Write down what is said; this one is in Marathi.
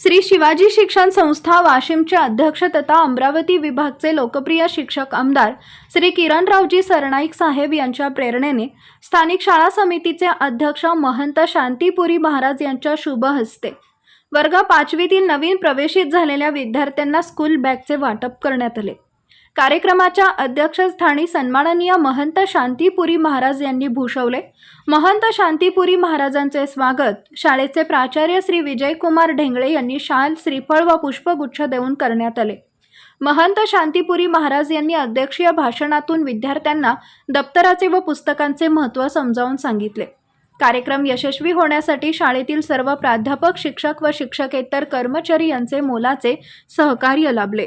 श्री शिवाजी शिक्षण संस्था वाशिमचे अध्यक्ष तथा अमरावती विभागचे लोकप्रिय शिक्षक आमदार श्री किरणरावजी सरनाईक साहेब यांच्या प्रेरणेने स्थानिक शाळा समितीचे अध्यक्ष महंत शांतीपुरी महाराज यांच्या शुभ हस्ते वर्ग पाचवीतील नवीन प्रवेशित झालेल्या विद्यार्थ्यांना स्कूल बॅगचे वाटप करण्यात आले. कार्यक्रमाच्या अध्यक्षस्थानी सन्माननीय महंत शांतीपुरी महाराज यांनी भूषवले. महंत शांतीपुरी महाराजांचे स्वागत. शाळेचे प्राचार्य श्री विजयकुमार ढेंगळे यांनी शाल श्रीफळ व पुष्पगुच्छ देऊन करण्यात आले. महंत शांतीपुरी महाराज यांनी अध्यक्षीय भाषणातून विद्यार्थ्यांना दप्तराचे व पुस्तकांचे महत्त्व समजावून सांगितले. कार्यक्रम यशस्वी होण्यासाठी शाळेतील सर्व प्राध्यापक शिक्षक व शिक्षकेतर कर्मचारी यांचे मोलाचे सहकार्य लाभले.